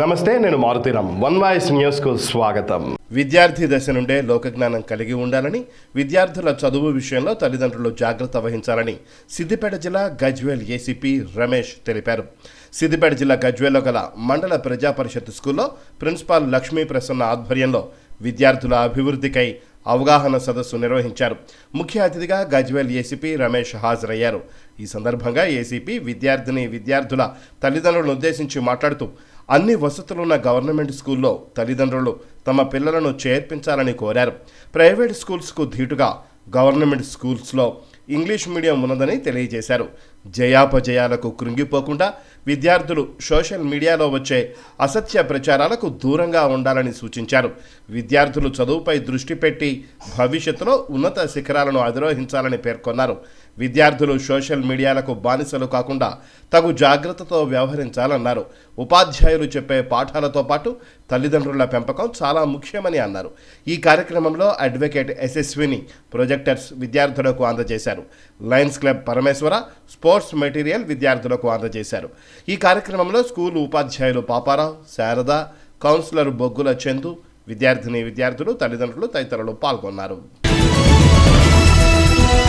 నమస్తే నేను Maruthi Ram one voice న్యూస్కు స్వాగతం. విద్యార్థి దశ నుండే లోకజ్ఞానం కలిగి ఉండాలని విద్యార్థుల చదువు విషయంలో తల్లిదండ్రులు జాగ్రత్త వహించాలని సిద్దిపేట జిల్లా గజ్వేల్ ఏసీపీ రమేష్ తెలిపారు. సిద్దిపేట జిల్లా గజ్వేల్లో గల మండల ప్రజా పరిషత్ స్కూల్లో ప్రిన్సిపాల్ లక్ష్మీ ప్రసన్న ఆధ్వర్యంలో విద్యార్థుల అభివృద్ధికై అవగాహన సదస్సు నిర్వహించారు. ముఖ్య అతిథిగా గజ్వేల్ ఏసీపీ రమేష్ హాజరయ్యారు. ఈ సందర్భంగా ఏసీపీ విద్యార్థిని విద్యార్థుల తల్లిదండ్రులను ఉద్దేశించి మాట్లాడుతూ అన్ని వసతులున్న గవర్నమెంట్ స్కూల్లో తల్లిదండ్రులు తమ పిల్లలను చేర్పించాలని కోరారు. ప్రైవేట్ స్కూల్స్కు ధీటుగా గవర్నమెంట్ స్కూల్స్లో ఇంగ్లీష్ మీడియం ఉన్నదని తెలియజేశారు. జయాపజయాలకు కృంగిపోకుండా విద్యార్థులు సోషల్ మీడియాలో వచ్చే అసత్య ప్రచారాలకు దూరంగా ఉండాలని సూచించారు. విద్యార్థులు చదువుపై దృష్టి పెట్టి భవిష్యత్తులో ఉన్నత శిఖరాలను అధిరోహించాలని పేర్కొన్నారు. విద్యార్థులు సోషల్ మీడియాలకు బానిసలు కాకుండా తగు జాగ్రత్తతో వ్యవహరించాలన్నారు. ఉపాధ్యాయులు చెప్పే పాఠాలతో పాటు తల్లిదండ్రుల పెంపకం చాలా ముఖ్యమని అన్నారు. ఈ కార్యక్రమంలో అడ్వకేట్ ఎస్ఎస్విని ప్రొజెక్టర్స్ విద్యార్థులకు అందజేశారు. Lions club Parameshwara sports material విద్యార్థులకు అందజేశారు. ఈ కార్యక్రమంలో స్కూల్ ఉపాధ్యాయులు పాపారావు శారద కౌన్సిలర్ బొగ్గుల చందు విద్యార్థిని విద్యార్థులు తల్లిదండ్రులు తదితరులు పాల్గొన్నారు.